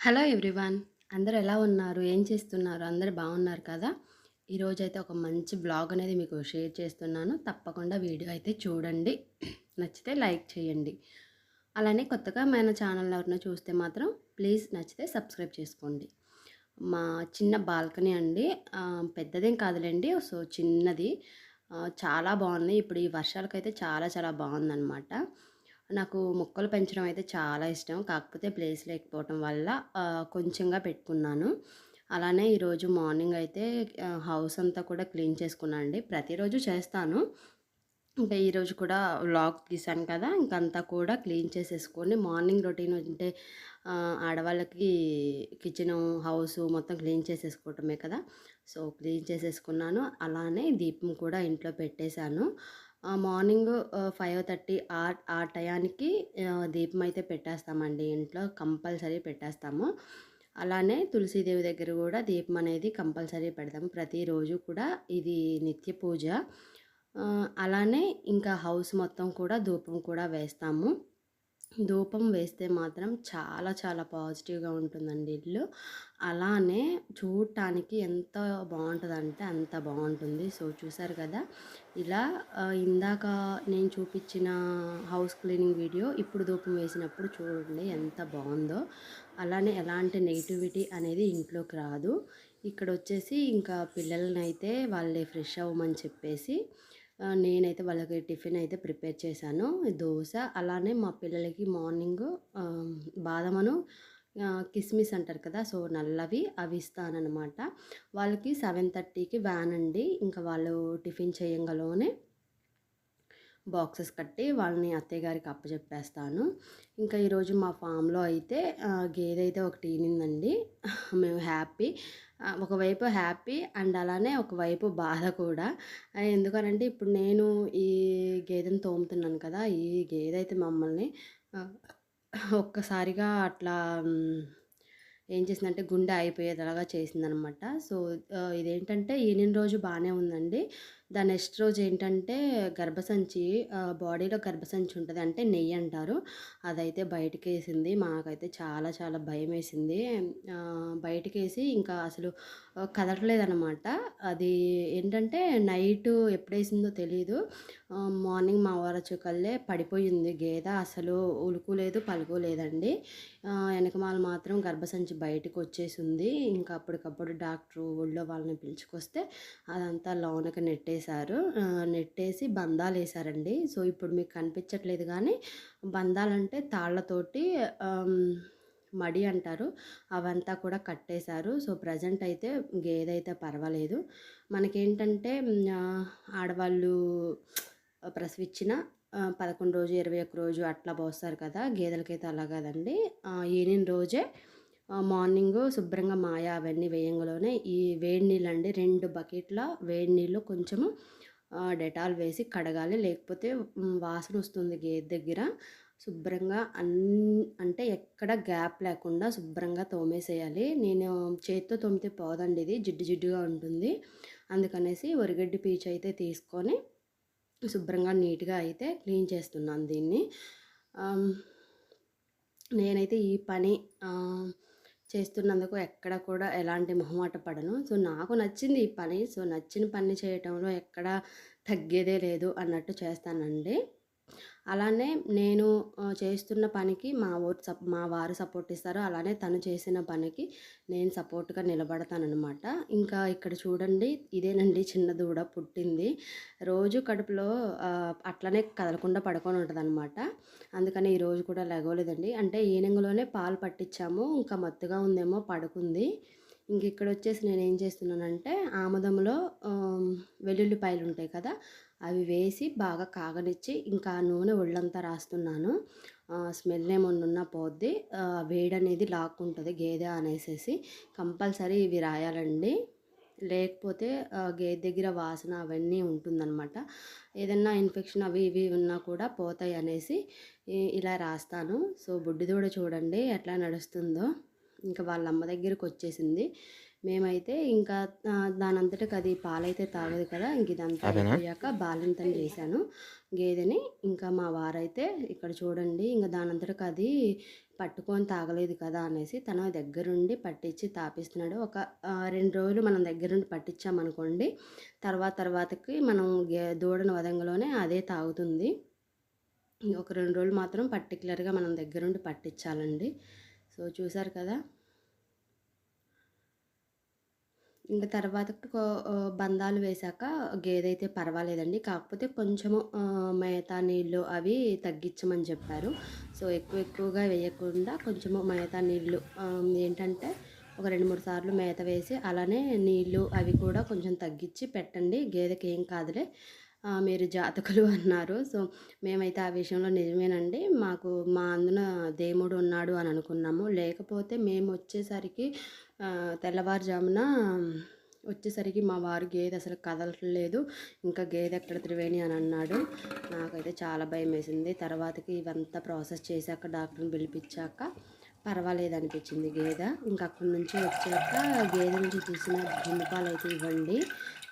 Hello everyone. అందరూ ఎలా ఉన్నారు? ఏం చేస్తున్నారు? అందరు బాగున్నారు కదా? ఈరోజైతే ఒక మంచి బ్లాగ్ అనేది మీకు షేర్ చేస్తున్నాను. తప్పకుండా వీడియో అయితే చూడండి. నచ్చితే లైక్ చేయండి. అలానే కొత్తగా మన ఛానల్ ఎవరినో చూస్తే మాత్రం ప్లీజ్ నచ్చితే సబ్స్క్రైబ్ చేసుకోండి. మా చిన్న బాల్కనీ అండి. పెద్దదేం కాదులేండి. సో చిన్నది. చాలా బాగుంది. ఇప్పుడు ఈ వర్షాలకైతే చాలా చాలా బాగుందన్నమాట. నాకు మొక్కలు పెంచడం అయితే చాలా ఇష్టం. కాకపోతే ప్లేస్ లేకపోవటం వల్ల కొంచెంగా పెట్టుకున్నాను. అలానే ఈరోజు మార్నింగ్ అయితే హౌస్ అంతా కూడా క్లీన్ చేసుకున్నాను అండి. ప్రతిరోజు చేస్తాను. ఇంకా ఈరోజు కూడా వ్లాగ్ తీసాను కదా! ఇంకంతా కూడా క్లీన్ చేసేసుకొని మార్నింగ్ రొటీన్ అంటే ఆడవాళ్ళకి కిచెన్ హౌస్ మొత్తం క్లీన్ చేసేసుకోవటమే కదా! సో క్లీన్ చేసేసుకున్నాను. అలానే దీపం కూడా ఇంట్లో పెట్టేశాను. మార్నింగ్ ఫైవ్ థర్టీ ఆ ఆ టయానికి దీపం అయితే పెట్టేస్తామండి. ఇంట్లో కంపల్సరీ పెట్టేస్తాము. అలానే తులసీదేవి దగ్గర కూడా దీపం అనేది కంపల్సరీ పెడతాము. ప్రతిరోజు కూడా ఇది నిత్య పూజ. అలానే ఇంకా హౌస్ మొత్తం కూడా ధూపం కూడా వేస్తాము. ధూపం వేస్తే మాత్రం చాలా చాలా పాజిటివ్గా ఉంటుందండి ఇల్లు. అలానే చూడటానికి ఎంత బాగుంటుందంటే అంత బాగుంటుంది. సో చూసారు కదా? ఇలా ఇందాక నేను చూపించిన హౌస్ క్లీనింగ్ వీడియో ఇప్పుడు ధూపం వేసినప్పుడు చూడండి ఎంత బాగుందో. అలానే ఎలాంటి నెగిటివిటీ అనేది ఇంట్లోకి రాదు. ఇక్కడ వచ్చేసి ఇంకా పిల్లల్ని అయితే వాళ్ళే ఫ్రెష్ అవ్వమని చెప్పేసి నేనైతే వాళ్ళకి టిఫిన్ అయితే ప్రిపేర్ చేశాను. దోశ అలానే మా పిల్లలకి మార్నింగ్ బాదమను కిస్మిస్ అంటారు కదా సో నల్లవి అవి ఇస్తానన్నమాట. వాళ్ళకి సెవెన్ థర్టీకి వ్యాన్ అండి. ఇంకా వాళ్ళు టిఫిన్ చేయంగలోనే బాక్సెస్ కట్టి వాళ్ళని అత్తయ్య గారికి అప్పచెప్పేస్తాను ఇంకా ఈరోజు మా ఫామ్లో అయితే గేదె అయితే ఒకటి ఈనిందండి. మేము హ్యాపీ. ఒకవైపు హ్యాపీ అండ్ అలానే ఒకవైపు బాధ కూడా. ఎందుకనంటే ఇప్పుడు నేను ఈ గేదెని తోముతున్నాను కదా ఈ గేదె అయితే మమ్మల్ని ఒక్కసారిగా అట్లా ఏం చేసిందంటే గుండె అయిపోయేలాగా చేసిందనమాట. సో ఇదేంటంటే ఈనిన రోజు బాగానే ఉందండి. దాని నెక్స్ట్ రోజు ఏంటంటే గర్భసంచి బాడీలో గర్భసంచి ఉంటుంది అంటే నెయ్యి అంటారు. అదైతే బయటకు వేసింది మాకైతే చాలా చాలా భయం వేసింది బయటకు వేసి ఇంకా అసలు ఆ, అది ఏంటంటే నైట్ ఎప్పుడేసిందో తెలియదు మార్నింగ్ మా వారచుకల్లే పడిపోయింది. గేదె అసలు ఉలుకులేదు పలుకోలేదండి. వెనకమాల మాత్రం గర్భసంచి బయటకు వచ్చేసింది ఇంకా అప్పటికప్పుడు డాక్టర్ ఊళ్ళో వాళ్ళని పిలుచుకొస్తే అదంతా లోనకి నెట్టేసి ఆ, నెట్టేసి బంధాలు వేశారండి సో ఇప్పుడు మీకు కనిపించట్లేదు కానీ బంధాలంటే తాళ్ళతోటి మడి అంటారు. అవంతా కూడా కట్టేశారు. సో ప్రజెంట్ అయితే గేదె అయితే పర్వాలేదు మనకేంటంటే ఆడవాళ్ళు ప్రసవిచ్చిన పదకొండు రోజు ఇరవై ఒక్క రోజు అట్లా పోస్తారు కదా గేదెలకైతే అలా కదండి. ఆ, రోజే మార్నింగ్ శుభ్రంగా మాయ అవన్నీ వేయంగానే ఈ వేడి నీళ్ళు అండి రెండు బకెట్ల వేడి నీళ్ళు కొంచెము డెటాల్ వేసి కడగాలి. లేకపోతే వాసన వస్తుంది గేదె దగ్గర. శుభ్రంగా అన్ అంటే ఎక్కడ గ్యాప్ లేకుండా శుభ్రంగా తోమేసేయాలి. నేను చేతితో తోమితే పోదండి ఇది జిడ్డు జిడ్డుగా ఉంటుంది. అందుకనేసి ఒరిగడ్డి పీచు అయితే తీసుకొని శుభ్రంగా నీట్గా అయితే క్లీన్ చేస్తున్నాను దీన్ని. నేనైతే ఈ పని చేస్తున్నందుకు ఎక్కడ కూడా ఎలాంటి మొహమాట పడను. సో నాకు నచ్చింది ఈ పని. సో నచ్చిన పని చేయటంలో ఎక్కడ తగ్గేదే లేదు అన్నట్టు చేస్తానండి. అలానే నేను చేస్తున్న పనికి మా ఊరు సప్ మా వారు సపోర్ట్ ఇస్తారు. అలానే తను చేసిన పనికి నేను సపోర్ట్గా నిలబడతానమాట ఇంకా ఇక్కడ చూడండి ఇదేనండి చిన్న దూడ పుట్టింది. రోజు కడుపులో అట్లనే కదలకుండా పడుకొని ఉంటుంది అనమాట అందుకని ఈరోజు కూడా లెగవలేదండి అంటే ఈనంగులోనే పాలు పట్టించాము ఇంకా మత్తుగా ఉందేమో పడుకుంది. ఇంక ఇక్కడ వచ్చేసి నేను ఏం చేస్తున్నానంటే ఆముదంలో వెల్లుల్లిపాయలు ఉంటాయి కదా అవి వేసి బాగా కాగనిచ్చి ఇంకా ఆ నూనె ఒళ్ళంతా రాస్తున్నాను. స్మెల్ ఏమన్నా పోద్ది. వేడి అనేది లాక్కుంటుంది గేదె అనేసేసి. కంపల్సరీ ఇవి రాయాలండి. లేకపోతే గేదె దగ్గర వాసన అవన్నీ ఉంటుందన్నమాట. ఏదన్నా ఇన్ఫెక్షన్ అవి ఇవి ఉన్నా కూడా పోతాయి అనేసి ఇలా రాస్తాను. సో బుడ్డిదూడ చూడండి ఎట్లా నడుస్తుందో. ఇంకా వాళ్ళ అమ్మ దగ్గరికి వచ్చేసింది మేమైతే ఇంకా ఆ, దానంతటికి అది పాలైతే తాగదు కదా ఇంక ఇదంతా? అయిపోయాక బాలింతని చేశాను. గేదెని ఇంకా మా వారైతే ఇక్కడ చూడండి ఇంకా దానంతటికి అది పట్టుకొని తాగలేదు కదా అనేసి తన దగ్గరుండి పట్టించి తాపిస్తున్నాడు. ఒక రెండు రోజులు మనం దగ్గరుండి పట్టించామనుకోండి తర్వాత తర్వాతకి మనం గే- దూడను వదంగలోనే అదే తాగుతుంది. ఒక రెండు రోజులు మాత్రం పర్టికులర్గా మనం దగ్గరుండి పట్టించాలండి. సో చూసారు కదా? ఇంకా తర్వాత కో- బంధాలు వేశాక గేదె అయితే పర్వాలేదండి. కాకపోతే కొంచెము మేత నీళ్ళు అవి తగ్గించమని చెప్పారు. సో ఎక్కువ ఎక్కువగా వేయకుండా కొంచెము మేత నీళ్ళు ఏంటంటే ఒక రెండు మూడు సార్లు మేత వేసి అలానే నీళ్ళు అవి కూడా కొంచెం తగ్గించి పెట్టండి. గేదెకి ఏం కాదులే. మీరు జాతకులు అన్నారు. సో మేమైతే ఆ విషయంలో నిజమేనండి. మాకు మా అందున దేవుడు ఉన్నాడు అని అనుకున్నాము. లేకపోతే మేము వచ్చేసరికి తెల్లవారుజామున వచ్చేసరికి మా వారు గేదె అసలు కదలట్లేదు. ఇంకా గేదె ఎక్కడ త్రివేణి అని అన్నాడు. నాకైతే చాలా భయం వేసింది. తర్వాతకి ఇవంతా ప్రాసెస్ చేశాక డాక్టర్ని పిలిపించాక పర్వాలేదు అనిపించింది గేదె. ఇంకా అక్కడి నుంచి వచ్చాక గేదె నుంచి తీసిన జున్ను అయితే ఇవ్వండి.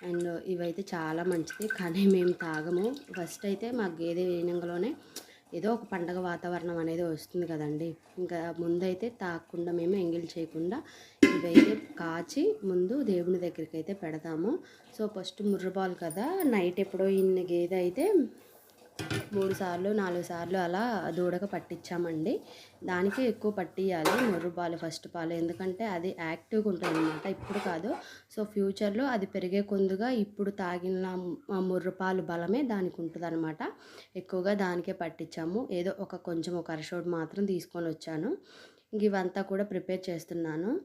అండ్ ఇవైతే చాలా మంచిది. కానీ మేము తాగము. ఫస్ట్ అయితే మా గేదె వేయనంగలోనే ఏదో ఒక పండగ వాతావరణం అనేది వస్తుంది కదండి. ఇంకా ముందైతే తాగకుండా మేము ఎంగిల్ చేయకుండా ఇవైతే కాచి ముందు దేవుని దగ్గరికి అయితే పెడతాము. సో ఫస్ట్ ముర్రబాలు కదా. నైట్ ఎప్పుడో ఇన్ని గేదె అయితే మూడు సార్లు నాలుగు సార్లు అలా దూడక పట్టించామండి. దానికి ఎక్కువ పట్టియాలి ముర్రు పాలు ఫస్ట్ పాలు. ఎందుకంటే అది యాక్టివ్గా ఉంటుంది అనమాట ఇప్పుడు కాదు. సో ఫ్యూచర్లో అది పెరిగే కొందుగా ఇప్పుడు తాగిన ఆ ముర్రు పాలు బలమే దానికి ఉంటుంది అనమాట ఎక్కువగా దానికే పట్టించాము. ఏదో ఒక కొంచెం ఒక అరషోడ్ మాత్రం తీసుకొని వచ్చాను. ఇంక ఇవంతా కూడా ప్రిపేర్ చేస్తున్నాను.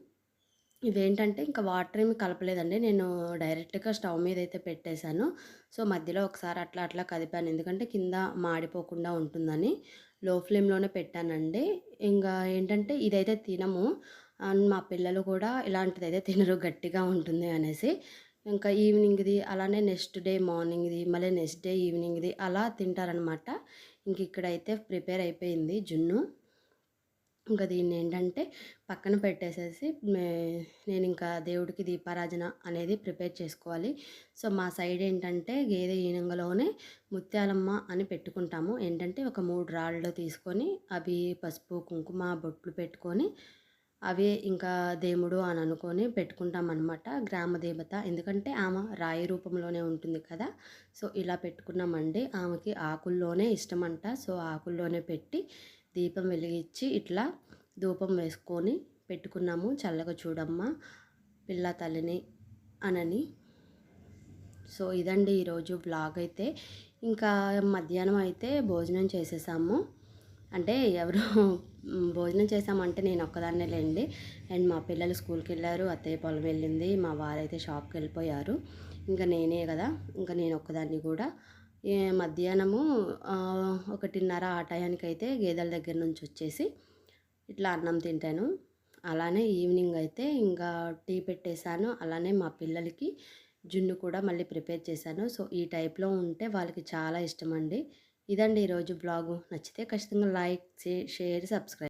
ఇవేంటంటే ఇంకా వాటర్ ఏమి కలపలేదండి. నేను డైరెక్ట్గా స్టవ్ మీద అయితే పెట్టేశాను. సో మధ్యలో ఒకసారి అట్లా అట్లా కదిపాను. ఎందుకంటే కింద మాడిపోకుండా ఉంటుందని లో ఫ్లేమ్లోనే పెట్టానండి. ఇంకా ఏంటంటే ఇదైతే తినము. అండ్ మా పిల్లలు కూడా ఇలాంటిది అయితే తినరు గట్టిగా ఉంటుంది అనేసి. ఇంకా ఈవినింగ్ది అలానే నెక్స్ట్ డే మార్నింగ్ది మళ్ళీ నెక్స్ట్ డే ఈవినింగ్ది అలా తింటారనమాట. ఇంక ఇక్కడైతే ప్రిపేర్ అయిపోయింది జున్ను. ఇంకా దీన్ని ఏంటంటే పక్కన పెట్టేసేసి నేను ఇంకా దేవుడికి దీపారాజన అనేది ప్రిపేర్ చేసుకోవాలి. సో మా సైడ్ ఏంటంటే గేదె ఈనంగలోనే ముత్యాలమ్మ అని పెట్టుకుంటాము. ఏంటంటే ఒక మూడు రాళ్ళు తీసుకొని అవి పసుపు కుంకుమ బొట్లు పెట్టుకొని అవి ఇంకా దేవుడు అని అనుకొని పెట్టుకుంటాం అనమాట గ్రామ దేవత. ఎందుకంటే ఆమె రాయి రూపంలోనే ఉంటుంది కదా. సో ఇలా పెట్టుకున్నామండి. ఆమెకి ఆకుల్లోనే ఇష్టమంట. సో ఆకుల్లోనే పెట్టి దీపం వెలిగించి ఇట్లా ధూపం వేసుకొని పెట్టుకున్నాము. చల్లగా చూడమ్మా పిల్ల తల్లిని అనని. సో ఇదండి ఈరోజు బ్లాగ్ అయితే. ఇంకా మధ్యాహ్నం అయితే భోజనం చేసేసాము. అంటే ఎవరు భోజనం చేసామంటే నేను ఒక్కదాన్నే లేండి. అండ్ మా పిల్లలు స్కూల్కి వెళ్ళారు అత్తయ్య పొలం వెళ్ళింది మా వారైతే షాప్కి వెళ్ళిపోయారు. ఇంకా నేనే కదా ఇంకా నేను ఒక్కదాన్ని కూడా. మధ్యాహ్నము ఒకటిన్నర ఆ టయానికి అయితే గేదెల దగ్గర నుంచి వచ్చేసి ఇట్లా అన్నం తింటాను. అలానే ఈవినింగ్ అయితే ఇంకా టీ పెట్టేశాను. అలానే మా పిల్లలకి జున్ను కూడా మళ్ళీ ప్రిపేర్ చేశాను. సో ఈ టైప్లో ఉంటే వాళ్ళకి చాలా ఇష్టం అండి ఇదండి ఈరోజు బ్లాగు. నచ్చితే ఖచ్చితంగా లైక్ షేర్ సబ్స్క్రైబ్